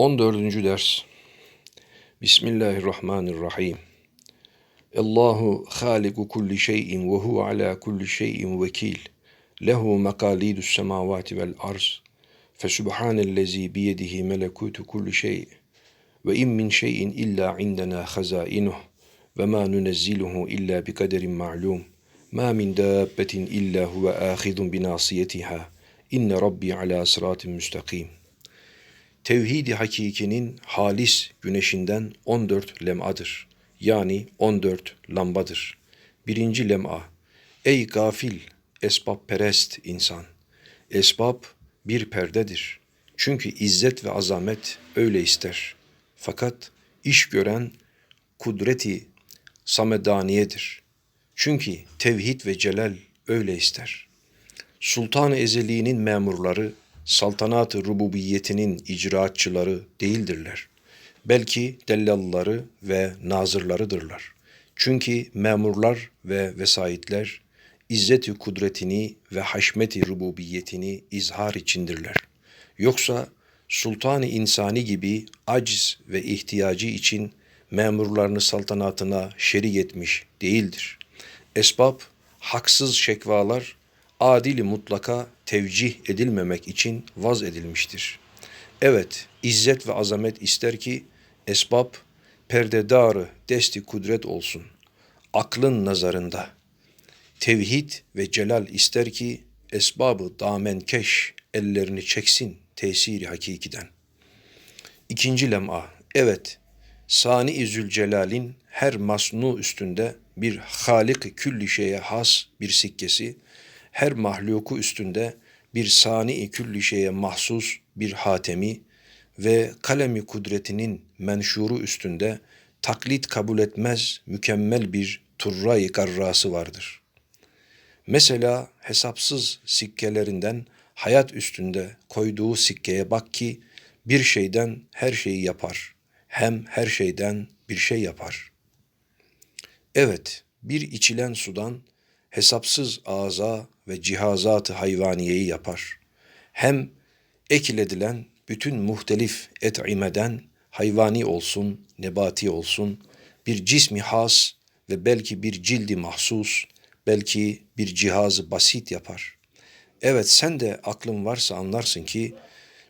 14. ders. Bismillahirrahmanirrahim. Allahu haliku kulli şeyin ve huve ala kulli şeyin vekil. Lehu mekalidus semavati vel arz Fesubhanellezi biyedihi melekutu kulli şey Ve in min şeyin illa indena hazainuh Ve ma nunezziluhu illa bi kaderin ma'lum. Ma min dabbetin illa huve ahidun binasiyetiha İnne Rabbi ala sıratin müstakim Tevhidi hakikinin halis güneşinden 14 lemadır. Yani 14 lambadır. Birinci lema. Ey gafil, esbab perest insan. Esbab bir perdedir. Çünkü izzet ve azamet öyle ister. Fakat iş gören kudreti samedaniyedir. Çünkü tevhid ve celal öyle ister. Sultan-ı memurları saltanat-ı rububiyetinin icraatçıları değildirler. Belki dellalları ve nazırlarıdırlar. Çünkü memurlar ve vesayetler izzeti kudretini ve haşmeti rububiyetini izhar içindirler. Yoksa sultanı insani gibi aciz ve ihtiyacı için memurlarını saltanatına şerik etmiş değildir. Esbab, haksız şekvalar adili mutlaka tevcih edilmemek için vaz edilmiştir. Evet, izzet ve azamet ister ki esbab perdedarı desti kudret olsun. Aklın nazarında. Tevhid ve celal ister ki esbabı damenkeş ellerini çeksin tesiri hakikiden. İkinci lem'a. Evet, Sani-i Zülcelal'in her masnu üstünde bir halik külli şeye has bir sikkesi, her mahluku üstünde bir sani-i külli şeye mahsus bir hatemi ve kalemi kudretinin menşuru üstünde taklit kabul etmez mükemmel bir garrası vardır. Mesela hesapsız sikkelerinden hayat üstünde koyduğu sikkeye bak ki bir şeyden her şeyi yapar. Hem her şeyden bir şey yapar. Evet, bir içilen sudan hesapsız ağza ve cihazat-ı hayvaniyeyi yapar. Hem ekiledilen bütün muhtelif et'imeden hayvani olsun, nebati olsun, bir cismi has ve belki bir cildi mahsus, belki bir cihazı basit yapar. Evet sen de aklın varsa anlarsın ki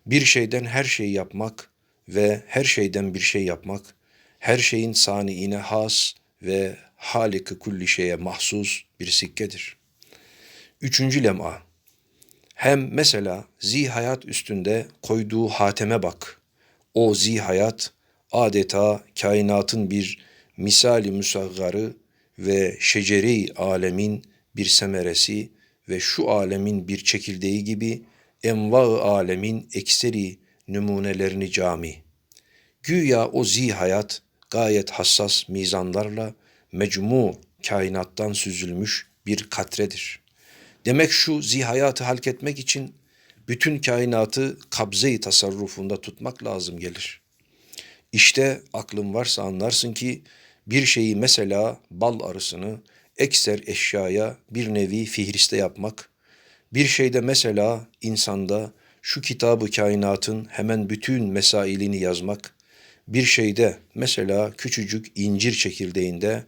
bir şeyden her şeyi yapmak ve her şeyden bir şey yapmak, her şeyin saniine has ve halik kulli şeye mahsus bir sikkedir. Üçüncü lem'a. Hem mesela zihayat üstünde koyduğu hateme bak. O zihayat adeta kainatın bir misali musaggarı ve şeceri alemin bir semeresi ve şu alemin bir çekirdeği gibi enva alemin ekseri numunelerini cami. Güya o zihayat gayet hassas mizanlarla mecmu kainattan süzülmüş bir katredir. Demek şu zihayatı halk etmek için bütün kainatı kabze-i tasarrufunda tutmak lazım gelir. İşte aklın varsa anlarsın ki bir şeyi mesela bal arısını ekser eşyaya bir nevi fihriste yapmak, bir şeyde mesela insanda şu kitabı kainatın hemen bütün mesailini yazmak, bir şeyde mesela küçücük incir çekirdeğinde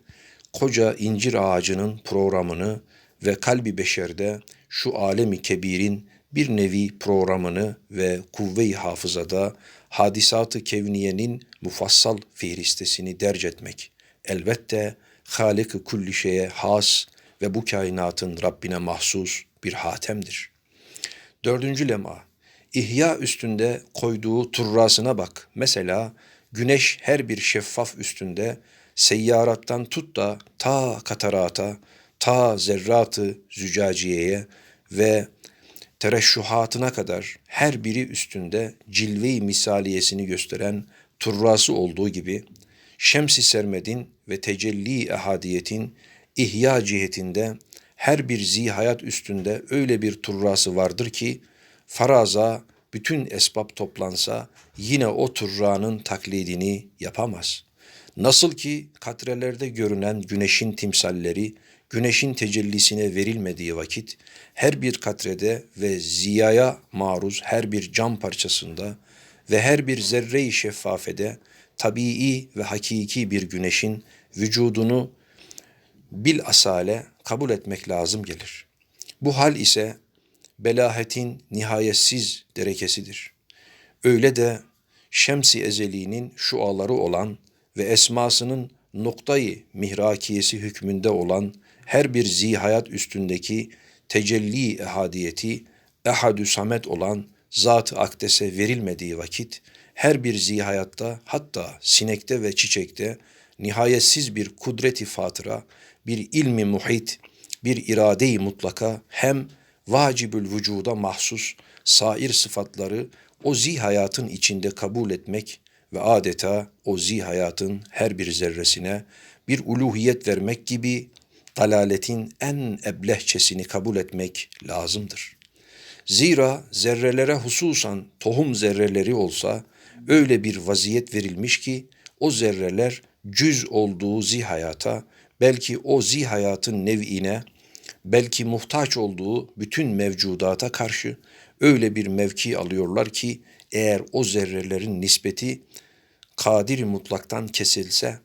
koca incir ağacının programını ve kalbi beşerde şu alemi kebirin bir nevi programını ve kuvve-i hafızada hadisatı kevniyenin mufassal fihristesini derc etmek. Elbette Halik-i kulli şeye has ve bu kainatın Rabbine mahsus bir hatemdir. Dördüncü lema, ihya üstünde koyduğu turrasına bak. Mesela güneş her bir şeffaf üstünde seyyarattan tut da ta katarata, ta zerratı zücaciyeye ve tereşşuhatına kadar her biri üstünde cilve-i misaliyesini gösteren turrası olduğu gibi Şems-i Sermed'in ve tecelli ehadiyetin ihya cihetinde her bir zihayat üstünde öyle bir turrası vardır ki faraza bütün esbab toplansa yine o turranın taklidini yapamaz. Nasıl ki katrelerde görünen güneşin timsalleri güneşin tecellisine verilmediği vakit her bir katrede ve ziyaya maruz her bir cam parçasında ve her bir zerre-i şeffafede tabii ve hakiki bir güneşin vücudunu bil asale kabul etmek lazım gelir. Bu hal ise belahetin nihayetsiz derekesidir. Öyle de şemsi ezeliğinin şuaları olan ve esmasının noktayı mihrakiyesi hükmünde olan her bir zihayat üstündeki tecelli ehadiyeti ehadü samet olan zat-ı akdese verilmediği vakit her bir zihayatta hatta sinekte ve çiçekte nihayetsiz bir kudreti fatıra, bir ilmi muhit, bir irade-i mutlaka hem vacibül vücuda mahsus sair sıfatları o zihayatın içinde kabul etmek ve adeta o zihayatın her bir zerresine bir uluhiyet vermek gibi dalaletin en eblehçesini kabul etmek lazımdır. Zira zerrelere hususan tohum zerreleri olsa öyle bir vaziyet verilmiş ki o zerreler cüz olduğu zihayata, belki o zihayatın nev'ine, belki muhtaç olduğu bütün mevcudata karşı öyle bir mevki alıyorlar ki eğer o zerrelerin nispeti kadiri mutlaktan kesilse,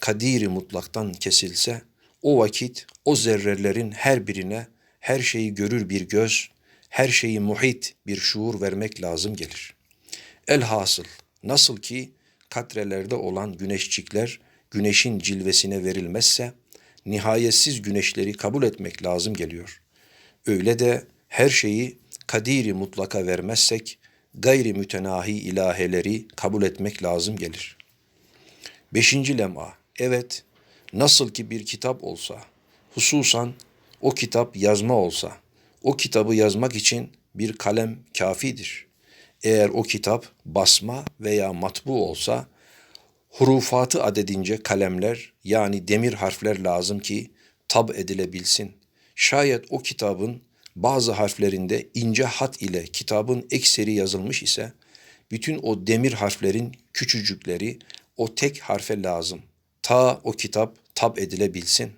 kadiri mutlaktan kesilse o vakit o zerrelerin her birine her şeyi görür bir göz, her şeyi muhit bir şuur vermek lazım gelir. Elhasıl nasıl ki katrelerde olan güneşçikler güneşin cilvesine verilmezse nihayetsiz güneşleri kabul etmek lazım geliyor. Öyle de her şeyi kadiri mutlaka vermezsek gayri mütenahi ilaheleri kabul etmek lazım gelir. Beşinci lema, evet nasıl ki bir kitap olsa, hususan o kitap yazma olsa, o kitabı yazmak için bir kalem kafidir. Eğer o kitap basma veya matbu olsa, hurufatı adedince kalemler yani demir harfler lazım ki tab edilebilsin. Şayet o kitabın bazı harflerinde ince hat ile kitabın ekseri yazılmış ise bütün o demir harflerin küçücükleri o tek harfe lazım. Ta o kitap tab edilebilsin.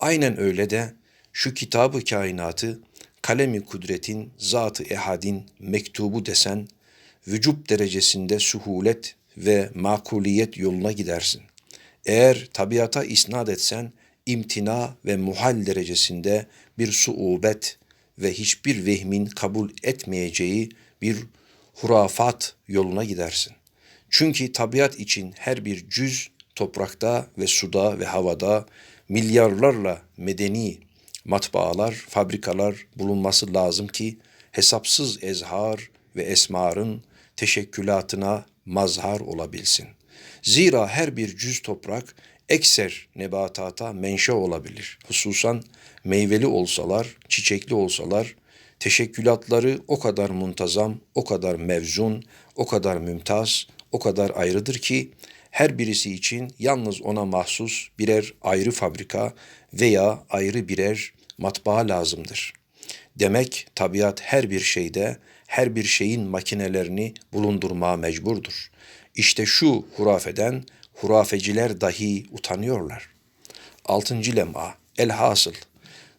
Aynen öyle de şu kitabı kainatı kalemi kudretin zatı ehadin mektubu desen vücub derecesinde suhulet ve makuliyet yoluna gidersin. Eğer tabiata isnat etsen imtina ve muhal derecesinde bir suubet ve hiçbir vehmin kabul etmeyeceği bir hurafat yoluna gidersin. Çünkü tabiat için her bir cüz toprakta ve suda ve havada milyarlarla medeni matbaalar, fabrikalar bulunması lazım ki hesapsız ezhar ve esmarın teşekkülatına mazhar olabilsin. Zira her bir cüz toprak ekser nebatata menşe olabilir. Hususan meyveli olsalar, çiçekli olsalar, teşekkülatları o kadar muntazam, o kadar mevzun, o kadar mümtaz, o kadar ayrıdır ki her birisi için yalnız ona mahsus birer ayrı fabrika veya ayrı birer matbaa lazımdır. Demek tabiat her bir şeyde, her bir şeyin makinelerini bulundurmaya mecburdur. İşte şu hurafeden hurafeciler dahi utanıyorlar. Altıncı lem'a, elhasıl,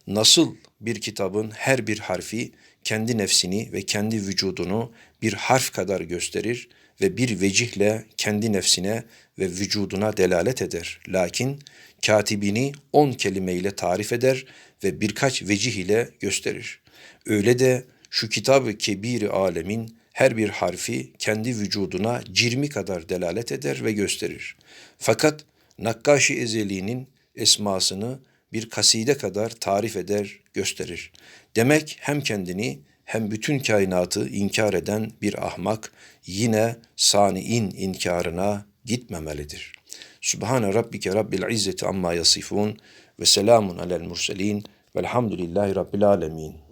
nasıl bir kitabın her bir harfi kendi nefsini ve kendi vücudunu bir harf kadar gösterir ve bir vecihle kendi nefsine ve vücuduna delalet eder. Lakin katibini on kelimeyle tarif eder ve birkaç vecih ile gösterir. Öyle de şu kitabı kebiri alemin her bir harfi kendi vücuduna cirmi kadar delalet eder ve gösterir. Fakat Nakkaşi Ezeli'nin esmasını bir kaside kadar tarif eder, gösterir. Demek hem kendini hem bütün kainatı inkar eden bir ahmak yine sani'in inkarına gitmemelidir. Subhane rabbike rabbil izzeti amma yasifun ve selamun alel murselin velhamdülillahi rabbil alemin.